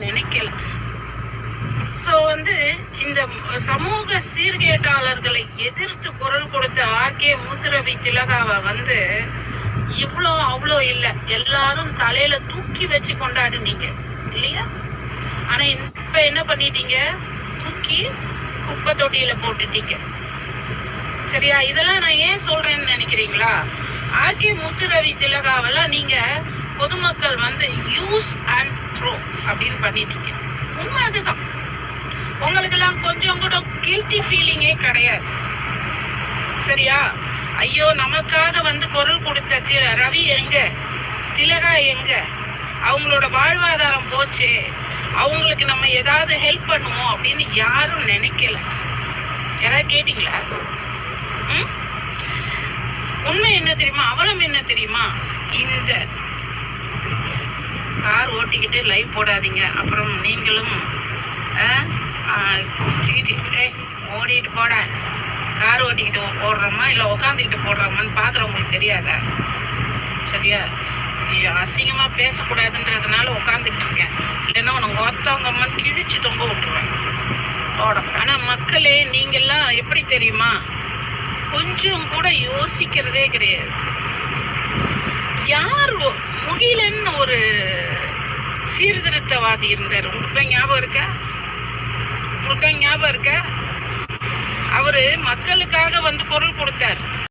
நினைக்கல. சோ வந்து இந்த சமூக சீர்கேட்டாளர்களை எதிர்த்து குரல் கொடுத்த ஆர்கே மூத்துரவி திலகாவை வந்து இவ்வளோ அவ்வளோ இல்லை. எல்லாரும் தலையில தூக்கி வச்சு கொண்டாடுனீங்க. இல்லையா? ஆனா இப்ப என்ன பண்ணிட்டீங்க? தூக்கி குப்பை தொட்டியில போட்டுட்டீங்க. சரியா? இதெல்லாம் நான் ஏன் சொல்றேன்னு நினைக்கிறீங்களா? ஆர்கே முத்துரவி திலகாவெல்லாம் நீங்க பொதுமக்கள் வந்து யூஸ் அண்ட் த்ரோ அப்படின்னு பண்ணிட்டீங்க உண்மை அதுதான். உங்களுக்கெல்லாம் கொஞ்சம் கூட கில்ட்டி ஃபீலிங்கே கிடையாது. சரியா? ஐயோ நமக்காக வந்து குரல் கொடுத்த தி- ரவி எங்க? திலகா எங்க? அவங்களோட வாழ்வாதாரம் போச்சே. அவங்களுக்கு நம்ம ஏதாவது ஹெல்ப் பண்ணுவோம் அப்படின்னு யாரும் நினைக்கல. யாராவது கேட்டிங்களா? ம்? உண்மை என்ன தெரியுமா? அவலம் என்ன தெரியுமா? இந்த கார் ஓட்டிக்கிட்டு லைவ் போடாதீங்க. அப்புறம் நீங்களும் ஓடிட்டு போட. கார் ஓட்டிக்கிட்டு போடுறோமா இல்லை உக்காந்துக்கிட்டு போடுறோமான்னு பார்க்குறவங்களுக்கு தெரியாதா? சரியா? ஐயோ, பேசக்கூடாதுன்றதுனால உட்காந்துக்கிட்டு இருக்கேன். இல்லைன்னா உனக்கு ஒருத்தவங்க அம்மா கிழிச்சு தொங்க விட்டுருவேன். போட. ஆனால் மக்களே நீங்கள்லாம் எப்படி தெரியுமா? கொஞ்சம் கூட யோசிக்கிறதே கிடையாது. சீர்திருத்தவாதி இருந்தார். உங்களுக்கு ஞாபகம் இருக்கா? உங்களுக்கு ஞாபகம் இருக்கா? அவரு மக்களுக்காக வந்து குரல் கொடுத்தார்.